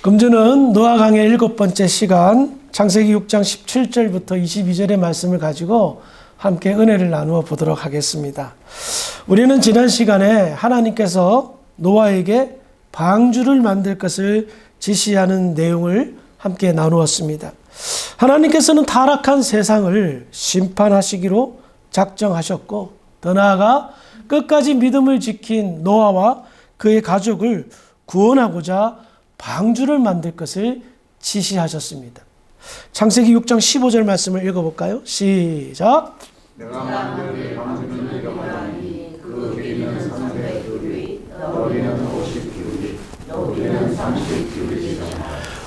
금주는 노아 강의 일곱 번째 시간 창세기 6장 17절부터 22절의 말씀을 가지고 함께 은혜를 나누어 보도록 하겠습니다. 우리는 지난 시간에 하나님께서 노아에게 방주를 만들 것을 지시하는 내용을 함께 나누었습니다. 하나님께서는 타락한 세상을 심판하시기로 작정하셨고 더 나아가 끝까지 믿음을 지킨 노아와 그의 가족을 구원하고자 방주를 만들 것을 지시하셨습니다. 창세기 6장 15절 말씀을 읽어볼까요? 시작. 그 길이는 300 규빗, 너비는 50 규빗, 높이는 30 규빗이다.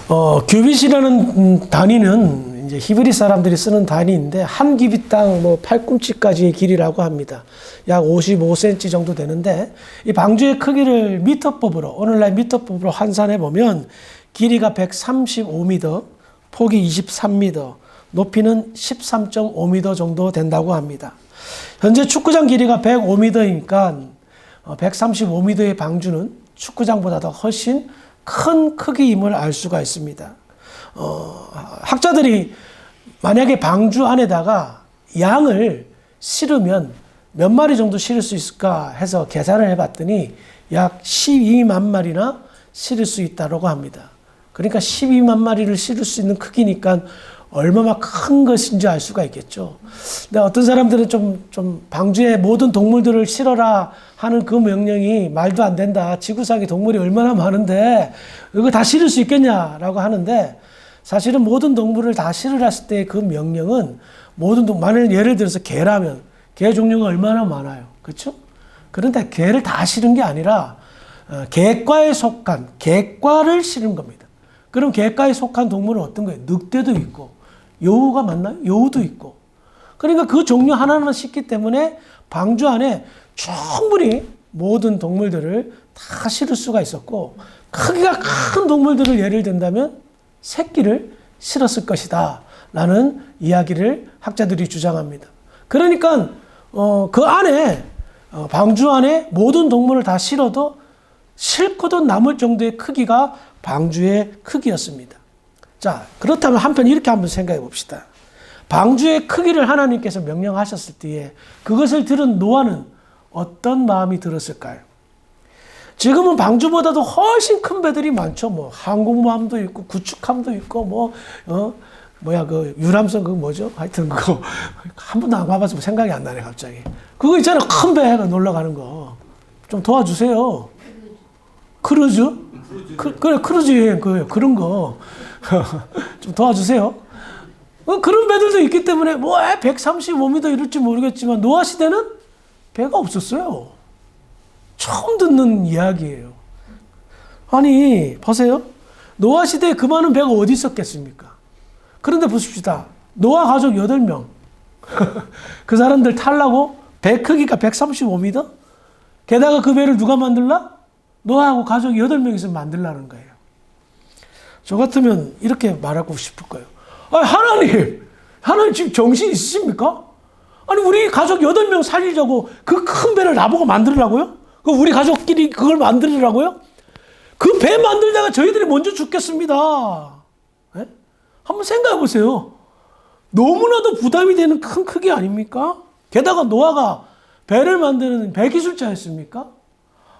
어, 규빗이라는 음, 단위는 이제 히브리 사람들이 쓰는 단위인데 한 규빗당 뭐 팔꿈치까지의 길이라고 합니다. 약 55cm 정도 되는데 이 방주의 크기를 미터법으로 오늘날 미터법으로 환산해 보면 길이가 135m, 폭이 23m, 높이는 13.5m 정도 된다고 합니다. 현재 축구장 길이가 105m이니까 135m의 방주는 축구장보다 더 훨씬 큰 크기임을 알 수가 있습니다. 어, 학자들이 만약에 방주 안에다가 양을 실으면 몇 마리 정도 실을 수 있을까 해서 계산을 해봤더니 약 12만 마리나 실을 수 있다고 합니다. 그러니까 12만 마리를 실을 수 있는 크기니까 얼마나 큰 것인지 알 수가 있겠죠. 근데 어떤 사람들은 좀, 좀 방주에 모든 동물들을 실어라 하는 그 명령이 말도 안 된다. 지구상에 동물이 얼마나 많은데 이거 다 실을 수 있겠냐라고 하는데 사실은 모든 동물을 다 실으라 했을 때 그 명령은 모든 동 만일 예를 들어서 개라면 개 종류가 얼마나 많아요. 그렇죠? 그런데 개를 다 실은 게 아니라 어, 개과에 속한 개과를 실은 겁니다. 그럼 개과에 속한 동물은 어떤 거예요? 늑대도 있고 여우가 맞나요? 여우도 있고. 그러니까 그 종류 하나하나 싣기 때문에 방주 안에 충분히 모든 동물들을 다 실을 수가 있었고 크기가 큰 동물들을 예를 든다면 새끼를 실었을 것이다. 라는 이야기를 학자들이 주장합니다. 그러니까 어, 그 안에 어, 방주 안에 모든 동물을 다 실어도 실고도 남을 정도의 크기가 방주의 크기였습니다. 자, 그렇다면 한편 이렇게 한번 생각해 봅시다. 방주의 크기를 하나님께서 명령하셨을 때에 그것을 들은 노아는 어떤 마음이 들었을까요? 지금은 방주보다도 훨씬 큰 배들이 많죠. 뭐 항공모함도 있고 구축함도 있고 뭐 어, 뭐야 그 유람선 그 뭐죠? 하여튼 그거 한 번도 안 가봐서 생각이 안 나네 갑자기. 그거 있잖아요. 큰 배가 놀러 가는 거. 좀 도와주세요. 크루즈? 크, 그래 크루즈 그 그런 거 좀 도와주세요. 어, 그런 배들도 있기 때문에 뭐 135m 이럴지 모르겠지만 노아 시대는 배가 없었어요. 처음 듣는 이야기예요. 아니 보세요. 노아 시대에 그 많은 배가 어디 있었겠습니까? 그런데 보십시다. 노아 가족 8명. 그 사람들 탈라고 배 크기가 135m? 게다가 그 배를 누가 만들라? 노아하고 가족 8명이서 만들라는 거예요. 저 같으면 이렇게 말하고 싶을 거예요. 아, 하나님! 하나님 지금 정신 있으십니까? 아니, 우리 가족 8명 살리자고 그 큰 배를 나보고 만들라고요? 그 우리 가족끼리 그걸 만들으라고요? 그 배 만들다가 저희들이 먼저 죽겠습니다. 네? 한번 생각해 보세요. 너무나도 부담이 되는 큰 크기 아닙니까? 게다가 노아가 배를 만드는 배 기술자였습니까?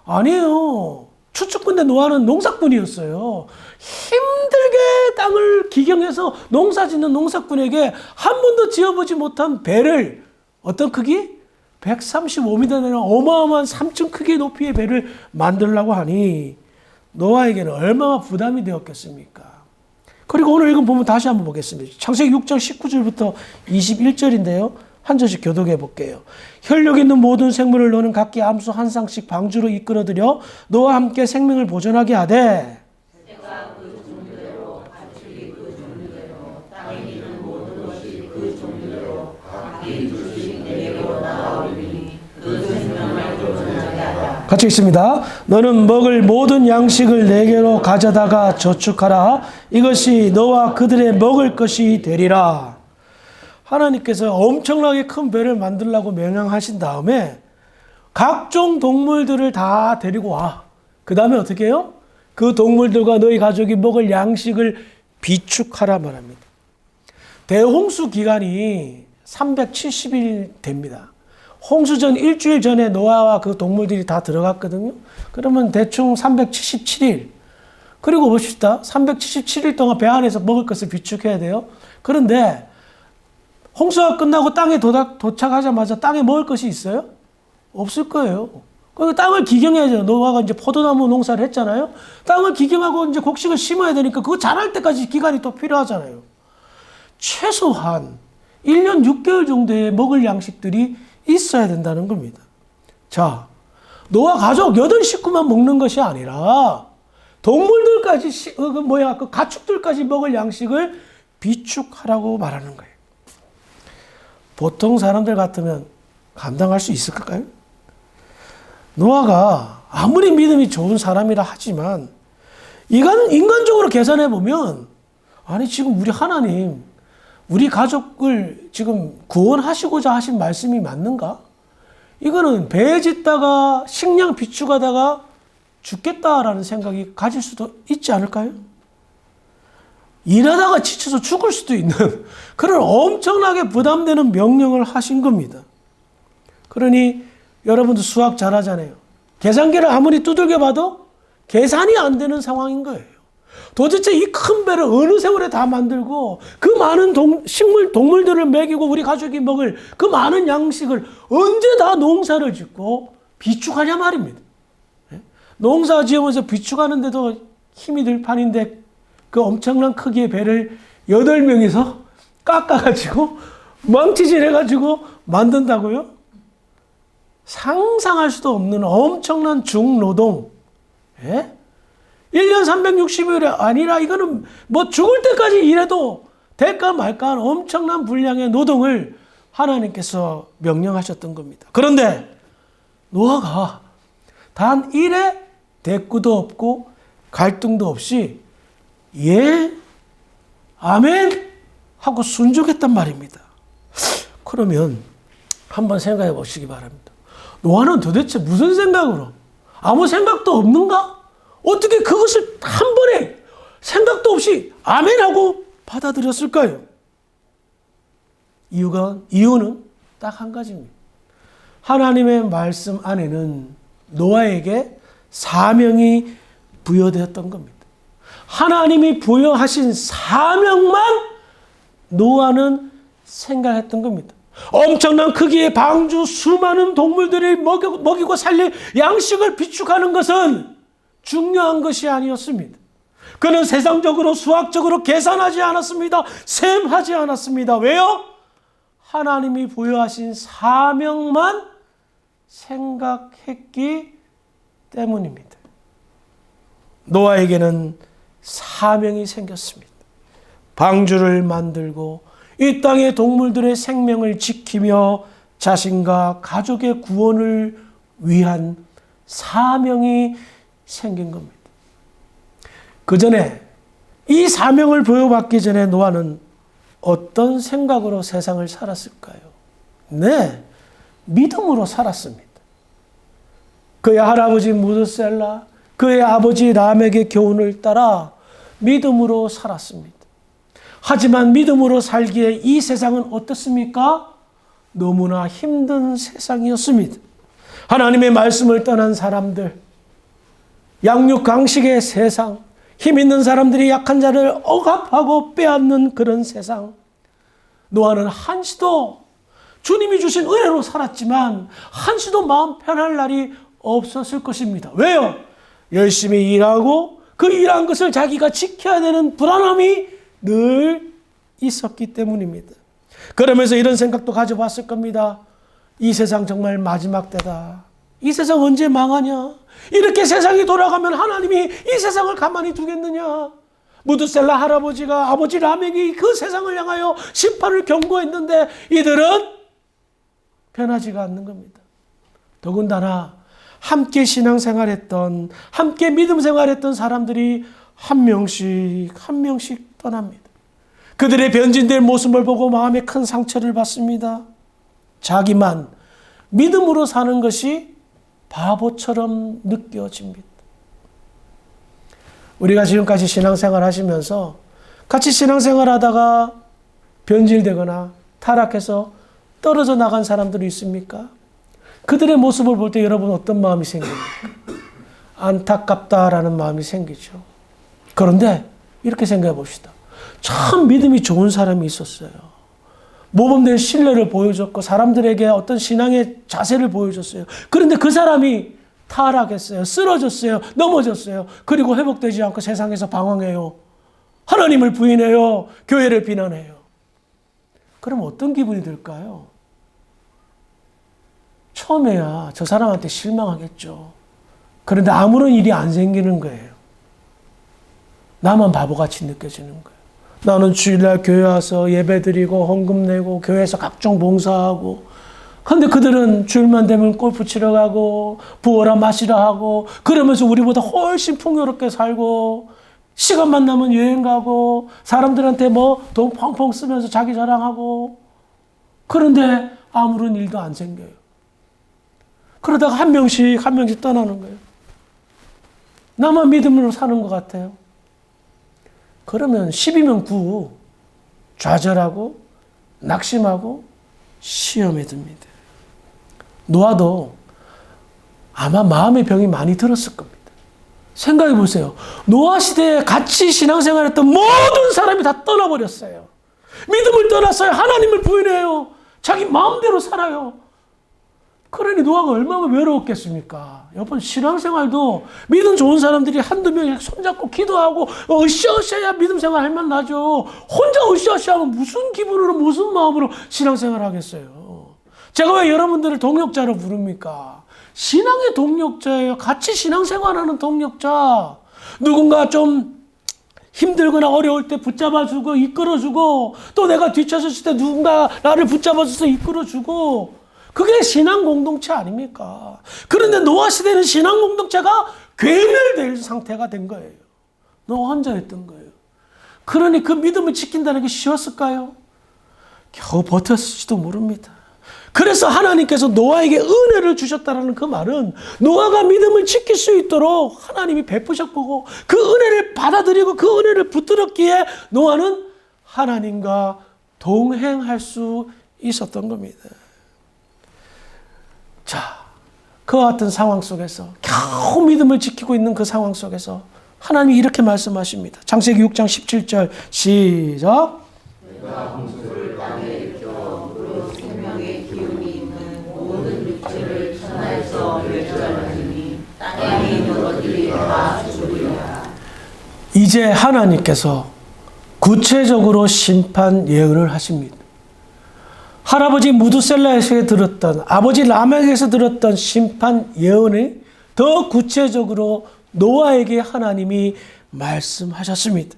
아니에요. 추측군대 노아는 농사꾼이었어요. 힘들게 땅을 기경해서 농사 짓는 농사꾼에게 한 번도 지어보지 못한 배를 어떤 크기? 135m 되는 어마어마한 3층 크기의 높이의 배를 만들라고 하니 노아에게는 얼마나 부담이 되었겠습니까? 그리고 오늘 읽은 부분 다시 한번 보겠습니다. 창세기 6장 19절부터 21절인데요. 한 절씩 교독해 볼게요. 혈육 있는 모든 생물을 너는 각기 암수 한 쌍씩 방주로 이끌어들여 너와 함께 생명을 보존하게 하되 같이 있습니다. 너는 먹을 모든 양식을 내게로 가져다가 저축하라. 이것이 너와 그들의 먹을 것이 되리라. 하나님께서 엄청나게 큰 배를 만들라고 명령하신 다음에 각종 동물들을 다 데리고 와. 그 다음에 어떻게 해요? 그그 동물들과 너희 가족이 먹을 양식을 비축하라 말합니다. 대홍수 기간이 370일 됩니다. 홍수 전 일주일 전에 노아와 그 동물들이 다 들어갔거든요. 그러면 대충 377일. 그리고 봅시다. 377일 동안 배 안에서 먹을 것을 비축해야 돼요. 그런데 홍수가 끝나고 땅에 도착, 도착 하자마자 땅에 먹을 것이 있어요? 없을 거예요. 그 땅을 기경해야죠. 노아가 이제 포도나무 농사를 했잖아요. 땅을 기경하고 이제 곡식을 심어야 되니까 그거 자랄 때까지 기간이 또 필요하잖아요. 최소한 1년 6개월 정도의 먹을 양식들이 있어야 된다는 겁니다. 자, 노아 가족 8 식구만 먹는 것이 아니라 동물들까지, 시- 어, 그 뭐야, 그 가축들까지 먹을 양식을 비축하라고 말하는 거예요. 보통 사람들 같으면 감당할 수 있을까요? 노아가 아무리 믿음이 좋은 사람이라 하지만 이건 인간적으로 계산해 보면 아니 지금 우리 하나님 우리 가족을 지금 구원하시고자 하신 말씀이 맞는가? 이거는 배 짓다가 식량 비축하다가 죽겠다라는 생각이 가질 수도 있지 않을까요? 일하다가 지쳐서 죽을 수도 있는 그런 엄청나게 부담되는 명령을 하신 겁니다. 그러니 여러분도 수학 잘하잖아요. 계산기를 아무리 두들겨 봐도 계산이 안 되는 상황인 거예요. 도대체 이 큰 배를 어느 세월에 다 만들고 그 많은 동, 식물, 동물들을 먹이고 우리 가족이 먹을 그 많은 양식을 언제 다 농사를 짓고 비축하냐 말입니다. 예? 농사 지으면서 비축하는데도 힘이 들 판인데 그 엄청난 크기의 배를 여덟 명이서 깎아가지고 망치질 해가지고 만든다고요? 상상할 수도 없는 엄청난 중노동. 예? 1년 360일이 아니라 이거는 뭐 죽을 때까지 일해도 될까 말까 하는 엄청난 분량의 노동을 하나님께서 명령하셨던 겁니다. 그런데 노아가 단 일에 대꾸도 없고 갈등도 없이 예, 아멘 하고 순종했단 말입니다. 그러면 한번 생각해 보시기 바랍니다. 노아는 도대체 무슨 생각으로 아무 생각도 없는가? 어떻게 그것을 한 번에 생각도 없이 아멘하고 받아들였을까요? 이유가 이유는 딱 한 가지입니다. 하나님의 말씀 안에는 노아에게 사명이 부여되었던 겁니다. 하나님이 부여하신 사명만 노아는 생각했던 겁니다. 엄청난 크기의 방주 수많은 동물들을 먹이고 살릴 양식을 비축하는 것은 중요한 것이 아니었습니다. 그는 세상적으로 수학적으로 계산하지 않았습니다. 셈하지 않았습니다. 왜요? 하나님이 부여하신 사명만 생각했기 때문입니다. 노아에게는 사명이 생겼습니다. 방주를 만들고 이 땅의 동물들의 생명을 지키며 자신과 가족의 구원을 위한 사명이 생긴 겁니다. 그 전에 이 사명을 부여받기 전에 노아는 어떤 생각으로 세상을 살았을까요? 네, 믿음으로 살았습니다. 그의 할아버지 무드셀라, 그의 아버지 람에게 교훈을 따라 믿음으로 살았습니다. 하지만 믿음으로 살기에 이 세상은 어떻습니까? 너무나 힘든 세상이었습니다. 하나님의 말씀을 떠난 사람들, 양육 강식의 세상, 힘 있는 사람들이 약한 자를 억압하고 빼앗는 그런 세상. 노아는 한시도 주님이 주신 은혜로 살았지만 한시도 마음 편할 날이 없었을 것입니다. 왜요? 열심히 일하고 그 일한 것을 자기가 지켜야 되는 불안함이 늘 있었기 때문입니다. 그러면서 이런 생각도 가져봤을 겁니다. 이 세상 정말 마지막 때다. 이 세상 언제 망하냐? 이렇게 세상이 돌아가면 하나님이 이 세상을 가만히 두겠느냐? 무드셀라 할아버지가 아버지 라멕이 그 세상을 향하여 심판을 경고했는데 이들은 변하지가 않는 겁니다. 더군다나 함께 신앙생활했던 함께 믿음 생활했던 사람들이 한 명씩 한 명씩 떠납니다. 그들의 변진될 모습을 보고 마음에 큰 상처를 받습니다. 자기만 믿음으로 사는 것이 바보처럼 느껴집니다. 우리가 지금까지 신앙생활 하시면서 같이 신앙생활 하다가 변질되거나 타락해서 떨어져 나간 사람들이 있습니까? 그들의 모습을 볼 때 여러분 어떤 마음이 생깁니까? 안타깝다라는 마음이 생기죠. 그런데 이렇게 생각해 봅시다. 참 믿음이 좋은 사람이 있었어요. 모범된 신뢰를 보여줬고 사람들에게 어떤 신앙의 자세를 보여줬어요. 그런데 그 사람이 타락했어요. 쓰러졌어요. 넘어졌어요. 그리고 회복되지 않고 세상에서 방황해요. 하나님을 부인해요. 교회를 비난해요. 그럼 어떤 기분이 들까요? 처음에야 저 사람한테 실망하겠죠. 그런데 아무런 일이 안 생기는 거예요. 나만 바보같이 느껴지는 거예요. 나는 주일날 교회 와서 예배 드리고 헌금 내고 교회에서 각종 봉사하고 근데 그들은 주일만 되면 골프 치러 가고 부어라 마시라 하고 그러면서 우리보다 훨씬 풍요롭게 살고 시간만 나면 여행 가고 사람들한테 뭐 돈 펑펑 쓰면서 자기 자랑하고 그런데 아무런 일도 안 생겨요. 그러다가 한 명씩 한 명씩 떠나는 거예요. 나만 믿음으로 사는 것 같아요. 그러면 10이면 9 좌절하고 낙심하고 시험에 듭니다. 노아도 아마 마음의 병이 많이 들었을 겁니다. 생각해 보세요. 노아 시대에 같이 신앙생활 했던 모든 사람이 다 떠나버렸어요. 믿음을 떠났어요. 하나님을 부인해요. 자기 마음대로 살아요. 그러니 노아가 얼마나 외로웠겠습니까? 여러분 신앙생활도 믿음 좋은 사람들이 한두 명이 손잡고 기도하고 으쌰으쌰야 믿음 생활 할만 나죠. 혼자 으쌰으쌰하면 무슨 기분으로 무슨 마음으로 신앙생활 하겠어요. 제가 왜 여러분들을 동력자로 부릅니까? 신앙의 동력자예요. 같이 신앙생활하는 동력자. 누군가 좀 힘들거나 어려울 때 붙잡아주고 이끌어주고 또 내가 뒤쳐졌을 때 누군가 나를 붙잡아줘서 이끌어주고 그게 신앙 공동체 아닙니까? 그런데 노아 시대는 신앙 공동체가 괴멸될 상태가 된 거예요. 노아 혼자였던 거예요. 그러니 그 믿음을 지킨다는 게 쉬웠을까요? 겨우 버텼을지도 모릅니다. 그래서 하나님께서 노아에게 은혜를 주셨다는 그 말은 노아가 믿음을 지킬 수 있도록 하나님이 베푸셨고 그 은혜를 받아들이고 그 은혜를 붙들었기에 노아는 하나님과 동행할 수 있었던 겁니다. 자, 그와 같은 상황 속에서 겨우 믿음을 지키고 있는 그 상황 속에서 하나님이 이렇게 말씀하십니다. 창세기 6장 17절 시작. 이제 하나님께서 구체적으로 심판 예언을 하십니다. 할아버지 무두셀라에서 들었던 아버지 라멕에서 들었던 심판 예언이 더 구체적으로 노아에게 하나님이 말씀하셨습니다.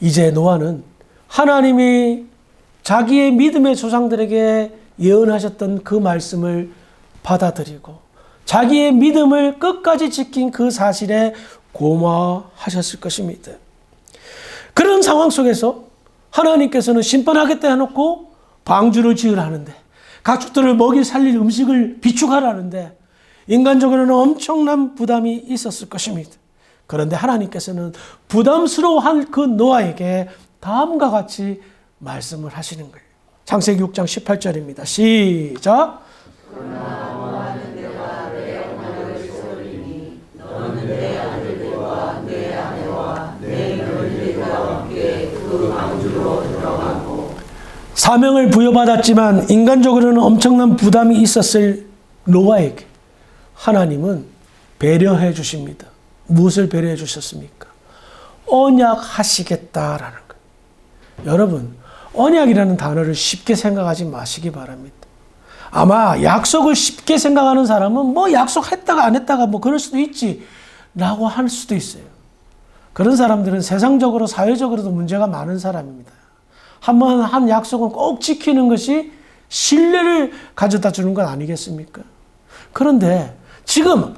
이제 노아는 하나님이 자기의 믿음의 조상들에게 예언하셨던 그 말씀을 받아들이고 자기의 믿음을 끝까지 지킨 그 사실에 고마워하셨을 것입니다. 그런 상황 속에서 하나님께서는 심판하겠다 해놓고 방주를 지으라 하는데 가축들을 먹이 살릴 음식을 비축하라는데 인간적으로는 엄청난 부담이 있었을 것입니다. 그런데 하나님께서는 부담스러워한 그 노아에게 다음과 같이 말씀을 하시는 거예요. 창세기 6장 18절입니다. 시작. 사명을 부여받았지만 인간적으로는 엄청난 부담이 있었을 노아에게 하나님은 배려해 주십니다. 무엇을 배려해 주셨습니까? 언약하시겠다라는 거예요. 여러분, 언약이라는 단어를 쉽게 생각하지 마시기 바랍니다. 아마 약속을 쉽게 생각하는 사람은 뭐 약속했다가 안 했다가 뭐 그럴 수도 있지 라고 할 수도 있어요. 그런 사람들은 세상적으로 사회적으로도 문제가 많은 사람입니다. 한번 한 약속은 꼭 지키는 것이 신뢰를 가져다 주는 건 아니겠습니까? 그런데 지금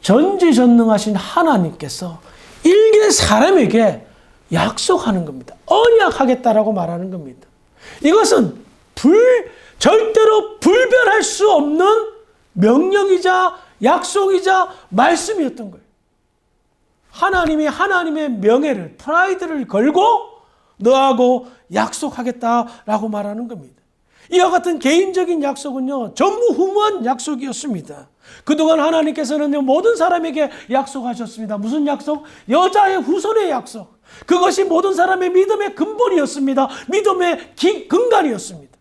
전지전능하신 하나님께서 일개 사람에게 약속하는 겁니다. 언약하겠다라고 말하는 겁니다. 이것은 불, 절대로 불변할 수 없는 명령이자 약속이자 말씀이었던 거예요. 하나님이 하나님의 명예를 프라이드를 걸고 너하고 약속하겠다라고 말하는 겁니다. 이와 같은 개인적인 약속은요, 전무후무한 약속이었습니다. 그동안 하나님께서는요, 모든 사람에게 약속하셨습니다. 무슨 약속? 여자의 후손의 약속. 그것이 모든 사람의 믿음의 근본이었습니다. 믿음의 기, 근간이었습니다.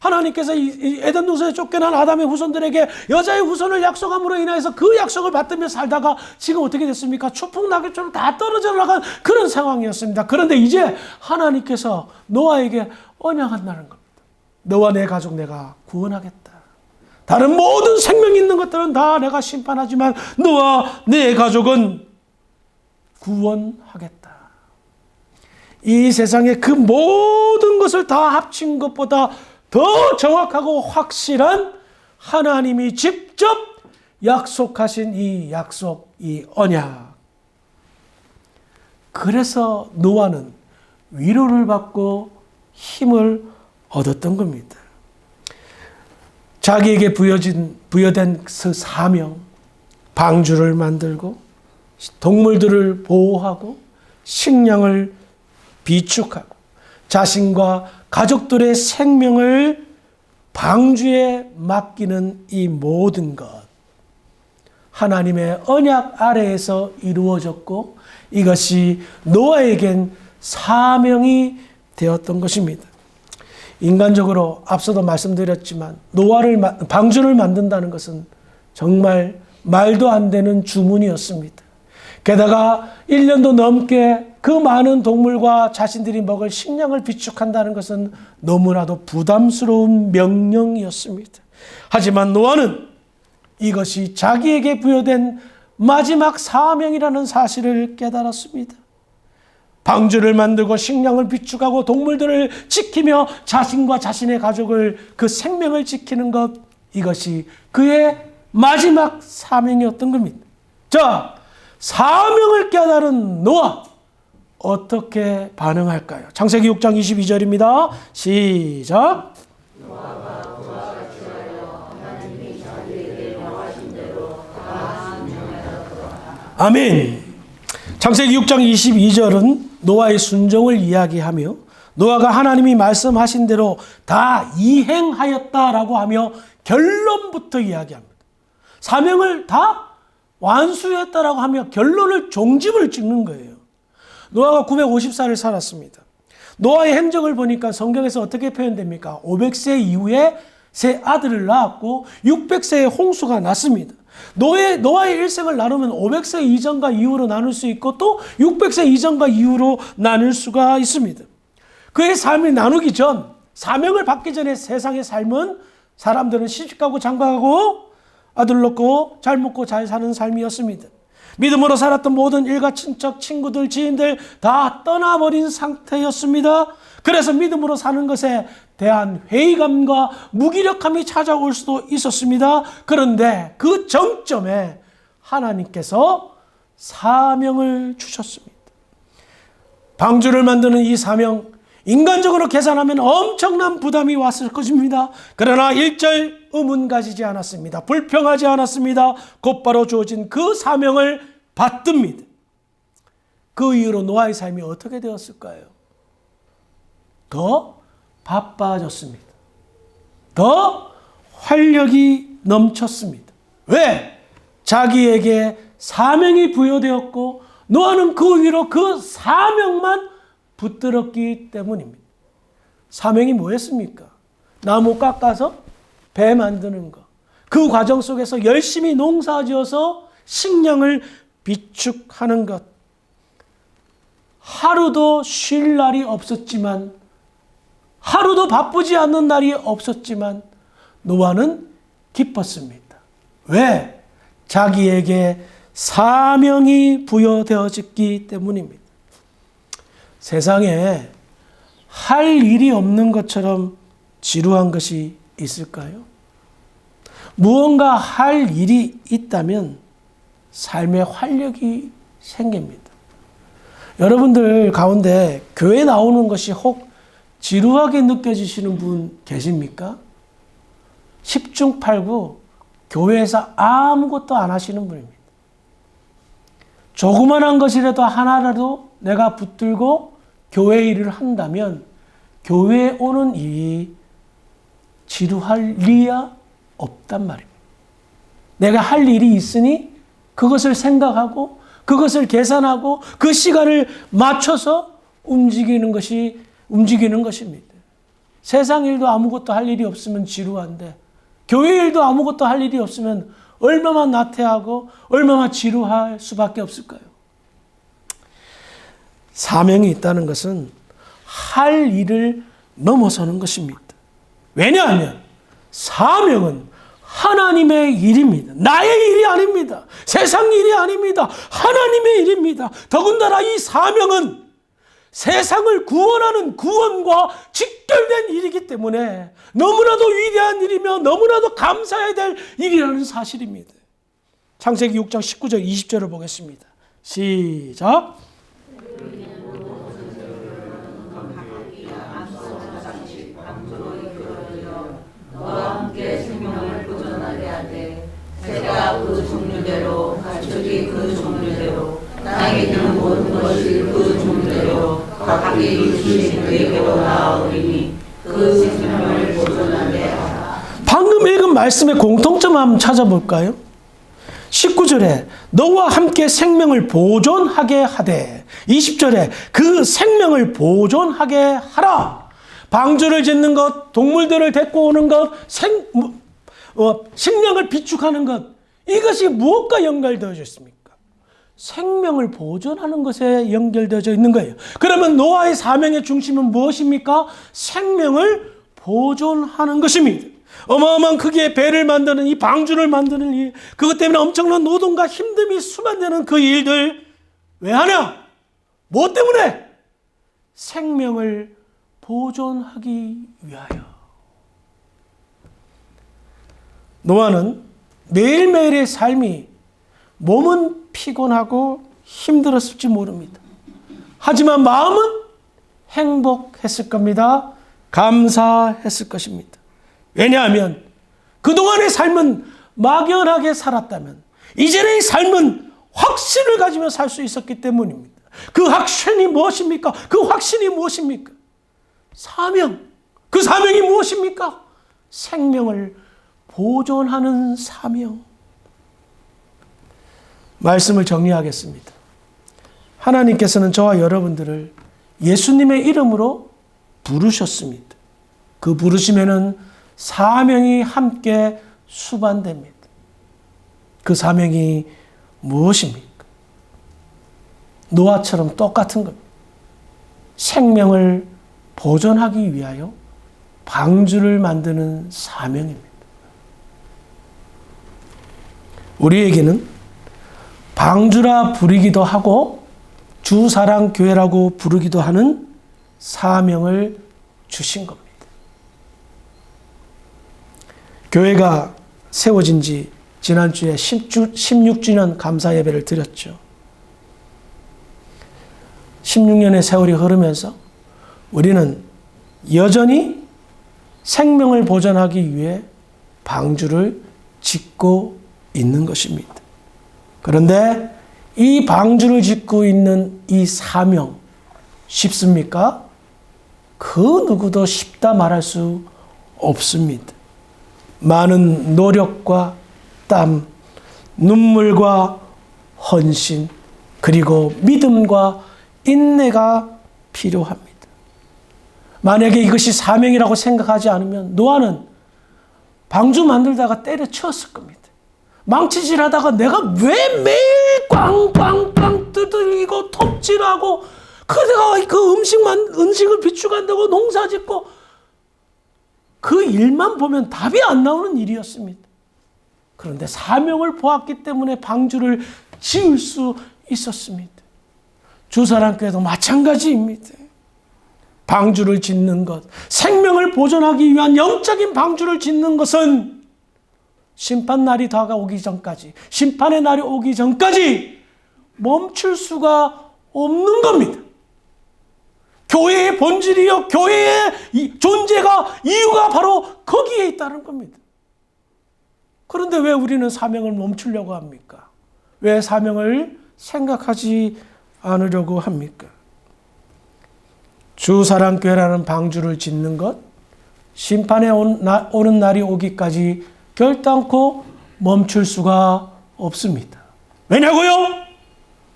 하나님께서 에덴 동산에 쫓겨난 아담의 후손들에게 여자의 후손을 약속함으로 인해서 그 약속을 받으며 살다가 지금 어떻게 됐습니까? 추풍 낙엽처럼 다 떨어져 나간 그런 상황이었습니다. 그런데 이제 하나님께서 노아에게 언약한다는 겁니다. 너와 내 가족 내가 구원하겠다. 다른 모든 생명 있는 것들은 다 내가 심판하지만 너와 내 가족은 구원하겠다. 이 세상에 그 모든 것을 다 합친 것보다 더 정확하고 확실한 하나님이 직접 약속하신 이 약속, 이 언약. 그래서 노아는 위로를 받고 힘을 얻었던 겁니다. 자기에게 부여진, 부여된 그 사명, 방주를 만들고, 동물들을 보호하고, 식량을 비축하고, 자신과 가족들의 생명을 방주에 맡기는 이 모든 것. 하나님의 언약 아래에서 이루어졌고, 이것이 노아에겐 사명이 되었던 것입니다. 인간적으로 앞서도 말씀드렸지만 노아를 마- 방주를 만든다는 것은 정말 말도 안 되는 주문이었습니다. 게다가 1년도 넘게 그 많은 동물과 자신들이 먹을 식량을 비축한다는 것은 너무나도 부담스러운 명령이었습니다. 하지만 노아는 이것이 자기에게 부여된 마지막 사명이라는 사실을 깨달았습니다. 방주를 만들고 식량을 비축하고 동물들을 지키며 자신과 자신의 가족을 그 생명을 지키는 것 이것이 그의 마지막 사명이었던 겁니다. 자, 사명을 깨달은 노아 어떻게 반응할까요? 창세기 6장 22절입니다. 시작. 아멘. 창세기 6장 22절은 노아의 순종을 이야기하며 노아가 하나님이 말씀하신 대로 다 이행하였다라고 하며 결론부터 이야기합니다. 사명을 다 완수했다라고 하며 결론을 종집을 찍는 거예요. 노아가 954를 살았습니다. 노아의 행적을 보니까 성경에서 어떻게 표현됩니까? 500세 이후에 세 아들을 낳았고 600세의 홍수가 났습니다. 노의, 노아의 일생을 나누면 500세 이전과 이후로 나눌 수 있고 또 600세 이전과 이후로 나눌 수가 있습니다. 그의 삶을 나누기 전, 사명을 받기 전에 세상의 삶은 사람들은 시집가고 장가가고 아들 낳고 잘 먹고 잘 사는 삶이었습니다. 믿음으로 살았던 모든 일가 친척, 친구들, 지인들 다 떠나버린 상태였습니다. 그래서 믿음으로 사는 것에 대한 회의감과 무기력함이 찾아올 수도 있었습니다. 그런데 그 정점에 하나님께서 사명을 주셨습니다. 방주를 만드는 이 사명, 인간적으로 계산하면 엄청난 부담이 왔을 것입니다. 그러나 일절 의문 가지지 않았습니다. 불평하지 않았습니다. 곧바로 주어진 그 사명을 받듭니다. 그 이후로 노아의 삶이 어떻게 되었을까요? 더 바빠졌습니다. 더 활력이 넘쳤습니다. 왜? 자기에게 사명이 부여되었고 노아는 그 위로 그 사명만 붙들었기 때문입니다. 사명이 뭐였습니까? 나무 깎아서 배 만드는 것. 그 과정 속에서 열심히 농사 지어서 식량을 비축하는 것. 하루도 쉴 날이 없었지만, 하루도 바쁘지 않는 날이 없었지만, 노아는 기뻤습니다. 왜? 자기에게 사명이 부여되어졌기 때문입니다. 세상에 할 일이 없는 것처럼 지루한 것이 있을까요? 무언가 할 일이 있다면 삶의 활력이 생깁니다. 여러분들 가운데 교회 나오는 것이 혹 지루하게 느껴지시는 분 계십니까? 10중 8구 교회에서 아무것도 안 하시는 분입니다. 조그만한 것이라도 하나라도 내가 붙들고 교회 일을 한다면 교회에 오는 일이 지루할 리야 없단 말입니다. 내가 할 일이 있으니 그것을 생각하고 그것을 계산하고 그 시간을 맞춰서 움직이는 것이 움직이는 것입니다. 세상 일도 아무것도 할 일이 없으면 지루한데 교회 일도 아무것도 할 일이 없으면 얼마나 나태하고 얼마나 지루할 수밖에 없을까요? 사명이 있다는 것은 할 일을 넘어서는 것입니다. 왜냐하면 사명은 하나님의 일입니다. 나의 일이 아닙니다. 세상 일이 아닙니다. 하나님의 일입니다. 더군다나 이 사명은 세상을 구원하는 구원과 직결된 일이기 때문에 너무나도 위대한 일이며 너무나도 감사해야 될 일이라는 사실입니다. 창세기 6장 19절 20절을 보겠습니다. 시작. 함께 생명을 보존하게 하되 새가 그 종류대로 가축이 그 종류대로 땅에 있는 모든 것이 그 종류대로 각기 유주신 그에게로 나아오리니 그 생명을 보존하게 하라 방금 읽은 말씀의 공통점 한번 찾아볼까요? 19절에 너와 함께 생명을 보존하게 하되 20절에 그 생명을 보존하게 하라. 방주를 짓는 것, 동물들을 데리고 오는 것, 생, 뭐, 어, 식량을 비축하는 것 이것이 무엇과 연결되어져 있습니까? 생명을 보존하는 것에 연결되어져 있는 거예요. 그러면 노아의 사명의 중심은 무엇입니까? 생명을 보존하는 것입니다. 어마어마한 크기의 배를 만드는 이 방주를 만드는 일, 그것 때문에 엄청난 노동과 힘듦이 수반되는 그 일들 왜 하냐? 뭐 때문에? 생명을 보존하기 위하여. 노아는 매일매일의 삶이 몸은 피곤하고 힘들었을지 모릅니다. 하지만 마음은 행복했을 겁니다. 감사했을 것입니다. 왜냐하면 그동안의 삶은 막연하게 살았다면 이제의 삶은 확신을 가지며 살 수 있었기 때문입니다. 그 확신이 무엇입니까? 그 확신이 무엇입니까? 사명. 그 사명이 무엇입니까? 생명을 보존하는 사명. 말씀을 정리하겠습니다. 하나님께서는 저와 여러분들을 예수님의 이름으로 부르셨습니다. 그 부르심에는 사명이 함께 수반됩니다. 그 사명이 무엇입니까? 노아처럼 똑같은 겁니다. 생명을 보존하기 위하여 방주를 만드는 사명입니다. 우리에게는 방주라 부르기도 하고 주사랑교회라고 부르기도 하는 사명을 주신 겁니다. 교회가 세워진 지 지난주에 16주년 감사 예배를 드렸죠. 16년의 세월이 흐르면서 우리는 여전히 생명을 보존하기 위해 방주를 짓고 있는 것입니다. 그런데 이 방주를 짓고 있는 이 사명 쉽습니까? 그 누구도 쉽다 말할 수 없습니다. 많은 노력과 땀, 눈물과 헌신, 그리고 믿음과 인내가 필요합니다. 만약에 이것이 사명이라고 생각하지 않으면 노아는 방주 만들다가 때려치웠을 겁니다. 망치질 하다가 내가 왜 매일 꽝꽝꽝 두들기고 톱질하고 그대가 그 음식만 음식을 비축한다고 농사 짓고 그 일만 보면 답이 안 나오는 일이었습니다. 그런데 사명을 보았기 때문에 방주를 지을 수 있었습니다. 주사랑교회도 마찬가지입니다. 방주를 짓는 것, 생명을 보존하기 위한 영적인 방주를 짓는 것은 심판 날이 다가오기 전까지, 심판의 날이 오기 전까지 멈출 수가 없는 겁니다. 교회의 본질이요, 교회의 존재가, 이유가 바로 거기에 있다는 겁니다. 그런데 왜 우리는 사명을 멈추려고 합니까? 왜 사명을 생각하지 않으려고 합니까? 주사랑교회라는 방주를 짓는 것, 심판에 오는 날이 오기까지 결단코 멈출 수가 없습니다. 왜냐고요?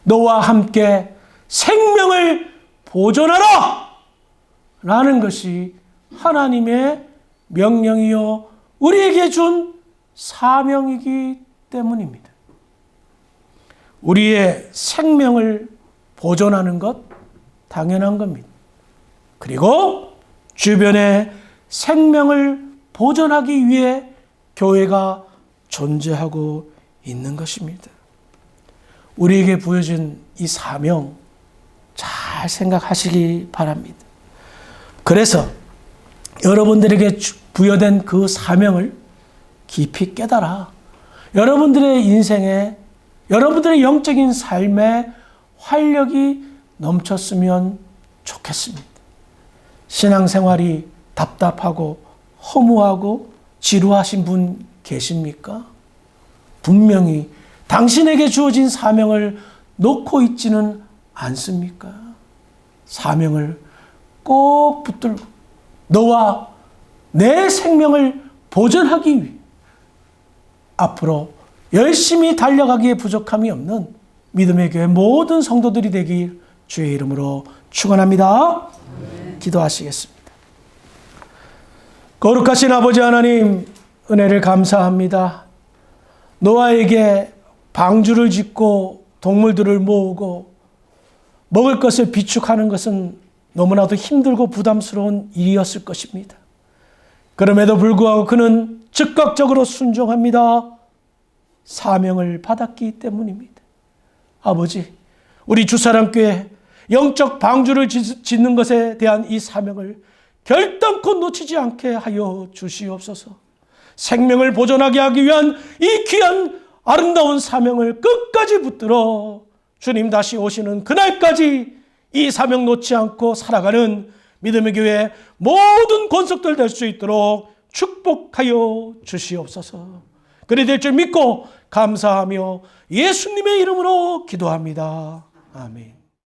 너와 함께 생명을 보존하라! 라는 것이 하나님의 명령이요, 우리에게 준 사명이기 때문입니다. 우리의 생명을 보존하는 것 당연한 겁니다. 그리고 주변의 생명을 보존하기 위해 교회가 존재하고 있는 것입니다. 우리에게 부여진 이 사명 잘 생각하시기 바랍니다. 그래서 여러분들에게 주- 부여된 그 사명을 깊이 깨달아 여러분들의 인생에 여러분들의 영적인 삶에 활력이 넘쳤으면 좋겠습니다. 신앙생활이 답답하고 허무하고 지루하신 분 계십니까? 분명히 당신에게 주어진 사명을 놓고 있지는 않습니까? 사명을 꼭 붙들고 너와 내 생명을 보존하기 위해 앞으로 열심히 달려가기에 부족함이 없는 믿음의 교회 모든 성도들이 되길 주의 이름으로 축원합니다. 기도하시겠습니다. 거룩하신 아버지 하나님 은혜를 감사합니다. 노아에게 방주를 짓고 동물들을 모으고 먹을 것을 비축하는 것은 너무나도 힘들고 부담스러운 일이었을 것입니다. 그럼에도 불구하고 그는 즉각적으로 순종합니다. 사명을 받았기 때문입니다. 아버지, 우리 주사랑교회 영적 방주를 짓- 짓는 것에 대한 이 사명을 결단코 놓치지 않게 하여 주시옵소서. 생명을 보존하게 하기 위한 이 귀한 아름다운 사명을 끝까지 붙들어 주님 다시 오시는 그날까지 이 사명 놓지 않고 살아가는 믿음의 교회 모든 권속들 될 수 있도록 축복하여 주시옵소서. 그리 될 줄 믿고 감사하며 예수님의 이름으로 기도합니다. 아멘.